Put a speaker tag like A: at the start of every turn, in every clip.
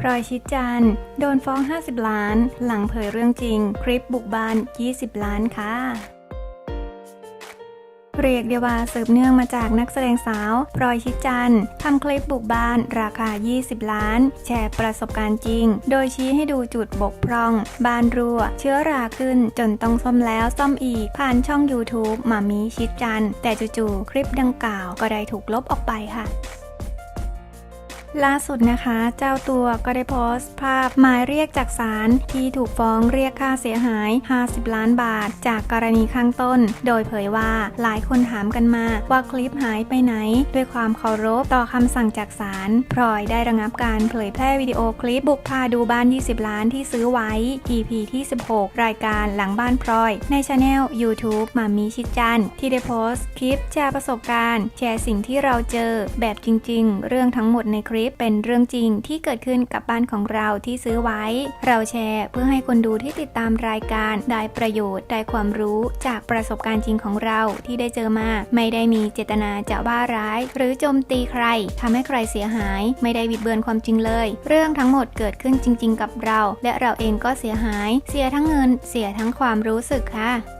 A: พลอยชิดจันทร์โดนฟ้อง 50 ล้าน หลังเผยเรื่องจริง คลิปบุกบ้าน 20 ล้านค่ะเรียกได้ว่าสืบเนื่องมาจากนักแสดงสาวพลอยชิดจันทร์ทำคลิปบุกบ้านราคา 20 ล้าน แชร์ประสบการณ์จริง โดยชี้ให้ดูจุดบกพร่องบ้านรั่ว เชื้อราขึ้นจนต้องซ่อมแล้วซ่อมอีก ผ่านช่อง YouTube มามีชิดจันทร์แต่จู่ๆคลิปดังกล่าวก็ได้ถูกลบออกไปค่ะ ล่าสุดนะคะ เจ้าตัวก็ได้โพสต์ภาพหมายเรียกจากศาลที่ถูกฟ้องเรียกค่าเสียหาย 50 ล้านบาท จากกรณีข้างต้น โดยเผยว่าหลายคนถามกันมาว่าคลิปหายไปไหน ด้วยความเคารพต่อคำสั่งจากศาลพลอยได้ระงับการเผยแพร่วิดีโอคลิปบุกพาดูบ้าน 20 ล้านที่ซื้อไว้ EP ที่ 16 รายการหลังบ้านพลอย ในช anel YouTube มามีชิดจันที่ได้โพสต์คลิปแชร์ประสบการณ์ แชร์สิ่งที่เราเจอแบบจริง ๆ เรื่องทั้งหมดในคลิปเป็นเรื่องจริงที่เกิดขึ้นกับบ้านของเราที่ซื้อไว้ เราแชร์เพื่อให้คนดูที่ติดตามรายการได้ประโยชน์ได้ความรู้จากประสบการณ์จริงของเราที่ได้เจอมา ไม่ได้มีเจตนาจะว่าร้าย หรือโจมตีใครทำให้ใครเสียหาย ไม่ได้บิดเบือนความจริงเลย เรื่องทั้งหมดเกิดขึ้นจริง ๆ กับเรา และเราเองก็เสียหาย เสียทั้งเงิน เสียทั้งความรู้สึกค่ะ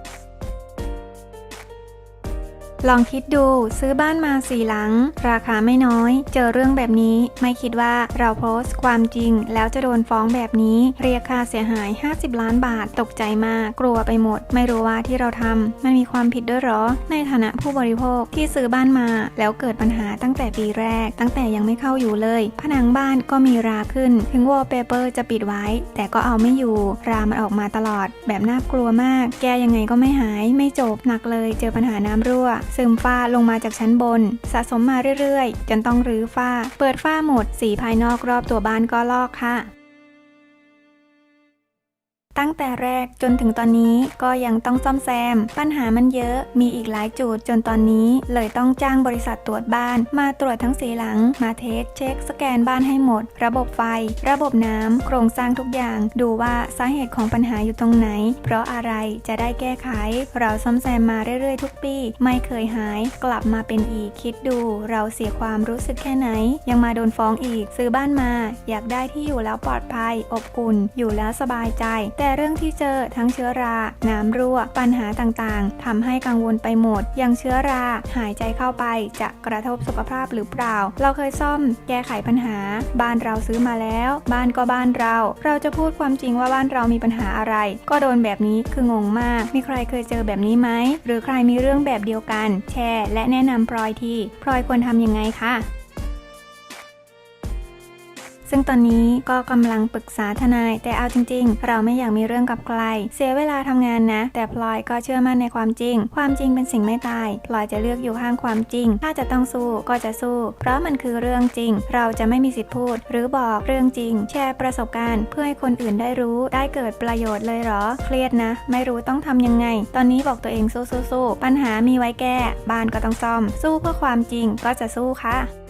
A: ลองคิดดูซื้อบ้านมาสี่หลัง ราคาไม่น้อย เจอเรื่องแบบนี้ ไม่คิดว่าเราโพสต์ความจริง แล้วจะโดนฟ้องแบบนี้ เรียกค่าเสียหาย 50 ล้านบาท ตกใจมาก กลัวไปหมด ไม่รู้ว่าที่เราทำมันมีความผิดด้วยหรอ ในฐานะผู้บริโภคที่ซื้อบ้านมา แล้วเกิดปัญหาตั้งแต่ปีแรก ตั้งแต่ยังไม่เข้าอยู่เลย ผนังบ้านก็มีราขึ้น ถึงวอลเปเปอร์จะปิดไว้ แต่ก็เอาไม่อยู่ รามันออกมาตลอด แบบน่ากลัวมาก แกยังไงก็ไม่หาย ไม่จบหนักเลย เจอปัญหาน้ำรั่วซึมฝ้าลงมาจากชั้นบน สะสมมาเรื่อยๆ จนต้องรื้อฝ้า เปิดฝ้าหมดสีภายนอกรอบตัวบ้านก็ลอกค่ะ ตั้งแต่แรกจนถึงตอนนี้ก็ยังต้องซ่อมแซม ปัญหามันเยอะมีอีกหลายจุดจนตอนนี้ เลยต้องจ้างบริษัทตรวจบ้าน มาตรวจทั้งสีหลัง มาเทสเช็ค สแกนบ้านให้หมด ระบบไฟ ระบบน้ำโครงสร้างทุกอย่าง ดูว่าสาเหตุของปัญหาอยู่ตรงไหน เพราะอะไรจะได้แก้ไข เราซ่อมแซมมาเรื่อยๆ ทุกปี ไม่เคยหาย กลับมาเป็นอีกคิดดู เราเสียความรู้สึกแค่ไหน ยังมาโดนฟ้องอีก ซื้อบ้านมา อยากได้ที่อยู่แล้วปลอดภัย อบอุ่นอยู่แล้วสบายใจแต่เรื่องที่เจอทั้งเชื้อรา น้ำรั่ว ปัญหาต่างๆทำให้กังวลไปหมด อย่างเชื้อรา หายใจเข้าไปจะกระทบสุขภาพหรือเปล่า เราเคยซ่อม แก้ไขปัญหา บ้านเราซื้อมาแล้ว บ้านก็บ้านเรา เราจะพูดความจริงว่าบ้านเรามีปัญหาอะไร ก็โดนแบบนี้คืองงมาก มีใครเคยเจอแบบนี้ไหม หรือใครมีเรื่องแบบเดียวกัน แชร์และแนะนำพลอยที่พลอยควรทำยังไงคะ ซึ่งตอนนี้ก็กำลังปรึกษาทนาย แต่เอาจริง ๆ เราไม่อยากมีเรื่องกับใคร เสียเวลาทำงานนะ แต่พลอยก็เชื่อมั่นในความจริง ความจริงเป็นสิ่งไม่ตายพลอยจะเลือกอยู่ข้างความจริง ถ้าจะต้องสู้ก็จะสู้ เพราะมันคือเรื่องจริง เราจะไม่มีสิทธิ์พูด หรือบอกเรื่องจริง แชร์ประสบการณ์ เพื่อให้คนอื่นได้รู้ได้เกิดประโยชน์เลยหรอ เครียดนะ ไม่รู้ต้องทำยังไง ตอนนี้บอกตัวเองสู้ๆๆปัญหามีไว้แก้ บ้านก็ต้องซ่อม สู้เพื่อความจริงก็จะสู้ค่ะ